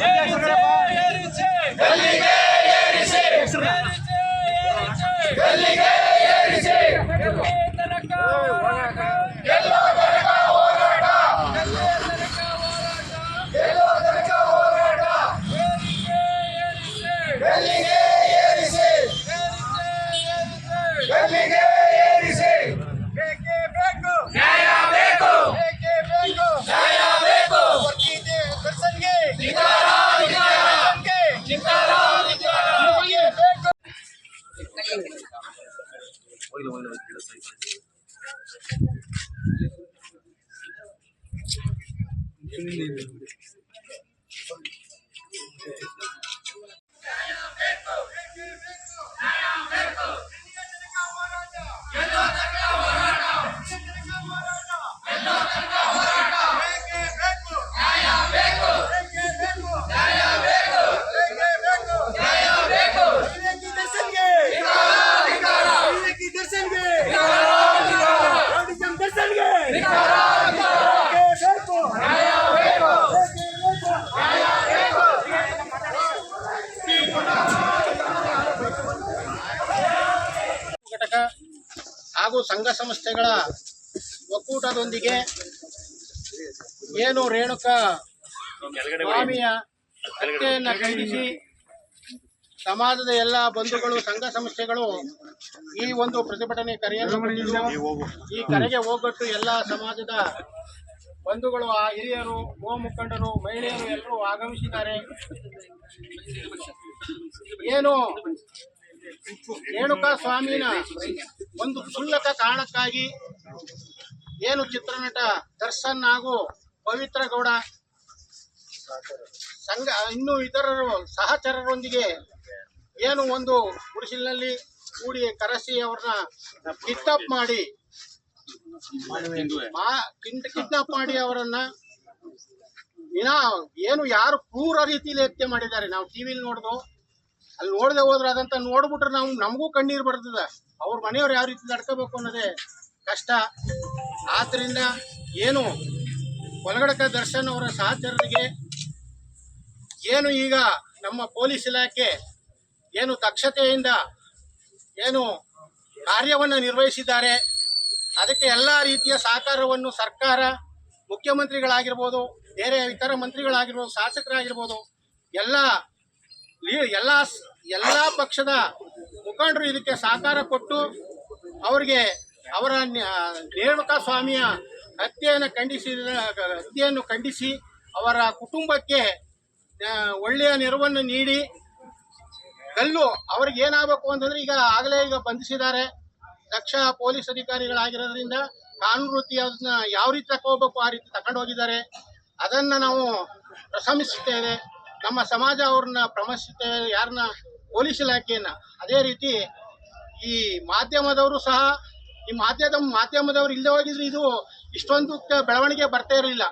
ಬರ್ತಾ ಇದ್ದೇವೆ ಘಟಕ ಹಾಗೂ ಸಂಘ ಸಂಸ್ಥೆಗಳ ಒಕ್ಕೂಟದೊಂದಿಗೆ ಏನು ರೇಣುಕಾ ಸ್ವಾಮಿಯ ಹತ್ಯೆಯನ್ನು ಖಂಡಿಸಿ ಸಮಾಜದ ಎಲ್ಲ ಬಂಧುಗಳು, ಸಂಘ ಸಂಸ್ಥೆಗಳು ಈ ಒಂದು ಪ್ರತಿಭಟನೆ ಕರೆಯನ್ನು ಈ ಕರೆಗೆ ಹೋಗಟ್ಟು ಎಲ್ಲ ಸಮಾಜದ ಬಂಧುಗಳು, ಆ ಹಿರಿಯರು ಗೋ ಮುಖಂಡರು ಮಹಿಳೆಯರು ಎಲ್ಲರೂ ಆಗಮಿಸಿದ್ದಾರೆ. ಏನು ರೇಣುಕಾ ಸ್ವಾಮಿನ ಒಂದು ಕ್ಷುಲ್ಲಕ ಕಾರಣಕ್ಕಾಗಿ ಏನು ಚಿತ್ರನಟ ದರ್ಶನ್ ಹಾಗೂ ಪವಿತ್ರ ಗೌಡ ಸಂಘ, ಇನ್ನು ಇತರರು ಸಹಚರರೊಂದಿಗೆ ಏನು ಒಂದು ಗುಡಿಸಿಲಿನಲ್ಲಿ ಕೂಡಿ ಕರೆಸಿ ಅವ್ರನ್ನ ಕಿಡ್ನಾಪ್ ಮಾಡಿ ಕಿಡ್ನಾಪ್ ಮಾಡಿ ಅವರನ್ನ ಏನು ಯಾರು ಕ್ರೂರ ರೀತಿಯಲ್ಲಿ ಹತ್ಯೆ ಮಾಡಿದ್ದಾರೆ. ನಾವು ಟಿವಿಲಿ ನೋಡ್ದು ಅಲ್ಲಿ ನೋಡದೆ ಹೋದ್ರೆ ಅದಂತ ನೋಡ್ಬಿಟ್ರೆ ನಾವು ನಮಗೂ ಕಣ್ಣೀರು ಬರ್ತದೆ. ಅವ್ರ ಮನೆಯವ್ರು ಯಾವ ರೀತಿ ನಡ್ಕೋಬೇಕು ಅನ್ನೋದೇ ಕಷ್ಟ. ಆದ್ರಿಂದ ಏನು ಕೊಲಗಡಕ ದರ್ಶನ್ ಅವರ ಸಹಚರರಿಗೆ ಏನು ಈಗ ನಮ್ಮ ಪೊಲೀಸ್ ಇಲಾಖೆ ಏನು ದಕ್ಷತೆಯಿಂದ ಏನು ಕಾರ್ಯವನ್ನು ನಿರ್ವಹಿಸಿದ್ದಾರೆ, ಅದಕ್ಕೆ ಎಲ್ಲ ರೀತಿಯ ಸಹಕಾರವನ್ನು ಸರ್ಕಾರ, ಮುಖ್ಯಮಂತ್ರಿಗಳಾಗಿರ್ಬೋದು, ಬೇರೆ ಇತರ ಮಂತ್ರಿಗಳಾಗಿರ್ಬೋದು, ಶಾಸಕರಾಗಿರ್ಬೋದು, ಎಲ್ಲ ಎಲ್ಲ ಎಲ್ಲ ಪಕ್ಷದ ಮುಖಂಡರು ಇದಕ್ಕೆ ಸಹಕಾರ ಕೊಟ್ಟು ಅವರಿಗೆ ಅವರ ರೇಣುಕಾ ಸ್ವಾಮಿಯ ಹತ್ಯೆಯನ್ನು ಖಂಡಿಸಿದ ಹತ್ಯೆಯನ್ನು ಖಂಡಿಸಿ ಅವರ ಕುಟುಂಬಕ್ಕೆ ಒಳ್ಳೆಯ ನೆರವನ್ನು ನೀಡಿ ಕಲ್ಲು ಅವ್ರಿಗೆ ಏನಾಗಬೇಕು ಅಂತಂದ್ರೆ ಈಗ ಆಗಲೇ ಈಗ ಬಂಧಿಸಿದ್ದಾರೆ. ದಕ್ಷ ಪೊಲೀಸ್ ಅಧಿಕಾರಿಗಳಾಗಿರೋದ್ರಿಂದ ಕಾನೂನು ವೃತ್ತಿ ಅದನ್ನ ಯಾವ ರೀತಿ ತಗೋಬೇಕು ಆ ರೀತಿ ತಗೊಂಡು ಹೋಗಿದ್ದಾರೆ ಅದನ್ನ ನಾವು ಪ್ರಶಂಸಿಸ್ತೇವೆ ನಮ್ಮ ಸಮಾಜ ಅವ್ರನ್ನ ಪ್ರಮೋದಿಸುತ್ತೇವೆ ಯಾರನ್ನ ಪೊಲೀಸ್ ಇಲಾಖೆಯನ್ನ, ಅದೇ ರೀತಿ ಈ ಮಾಧ್ಯಮದವರು ಸಹ, ಈ ಮಾಧ್ಯಮ, ಮಾಧ್ಯಮದವರು ಇಲ್ಲದೆ ಹೋಗಿದ್ರೆ ಇದು ಇಷ್ಟೊಂದು ಬೆಳವಣಿಗೆ ಬರ್ತಾ ಇರಲಿಲ್ಲ.